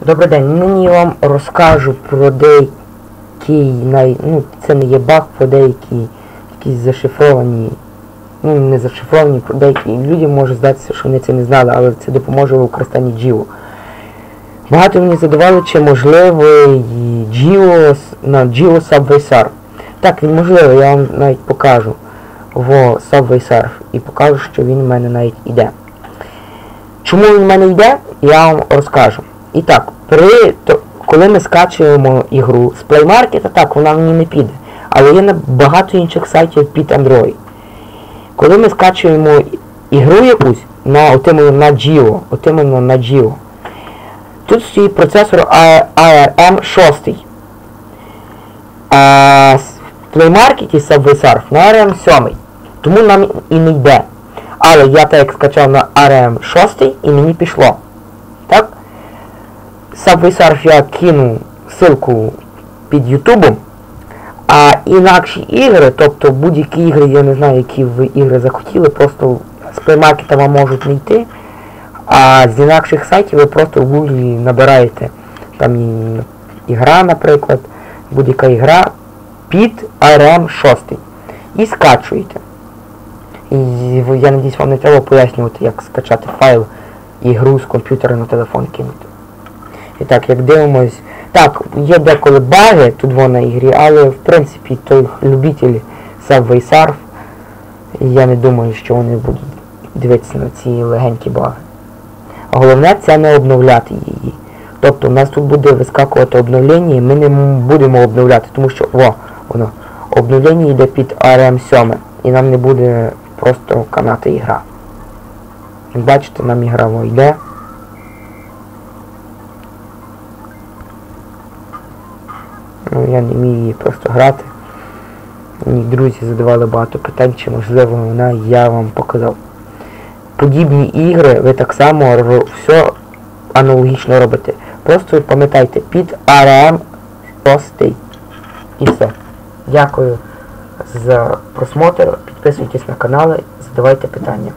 Добрий день, нині я вам розкажу про деякий, най... ну це не є баг, про деякі якісь зашифровані, ну не зашифровані, про деякі людям може здатися, що вони це не знали, але це допоможе в використанні Джіо. Багато мені задавали, чи можливий Джіо на Джіо Subway Surf. Так, він можливий, я вам навіть покажу в Subway Surf і покажу, що він в мене навіть іде. Чому він в мене йде, я вам розкажу. І так, при, то, коли ми скачуємо ігру з Play Market, так, вона мені не піде. Але є багато інших сайтів під Android. Коли ми скачуємо ігру якусь на от на Geo, от на Geo, тут стоїть процесор ARM 6. А в Play Market Subway на ARM 7. Тому нам і не йде. Але я так скачав на ARM 6 і мені пішло. Surf я кину ссылку під Ютубом. А інакші ігри, тобто будь-які ігри, я не знаю, які ви ігри захотіли, просто з Market вам можуть не йти. А з інакших сайтів ви просто в Google набираєте там ігра, наприклад, будь-яка ігра під ARM 6 і скачуєте. І я надіюсь, вам не треба пояснювати, як скачати файл і гру з комп'ютера на телефон кинути. І так, як дивимось. Так, є деколи баги тут на ігрі, але в принципі той любитель Subway Surf, я не думаю, що вони будуть дивитися на ці легенькі баги. Головне це не обновляти її. Тобто у нас тут буде вискакувати обновлення, і ми не будемо обновляти, тому що во, воно. Обновлення йде під ARM 7 і нам не буде просто канати ігра. Бачите, нам ігра йде. Я не вмію її просто грати. Мені друзі задавали багато питань, чи можливо вона я вам показав. Подібні ігри ви так само все аналогічно робите. Просто пам'ятайте, під ARM 6. І все. Дякую за просмотр. Підписуйтесь на канали, задавайте питання.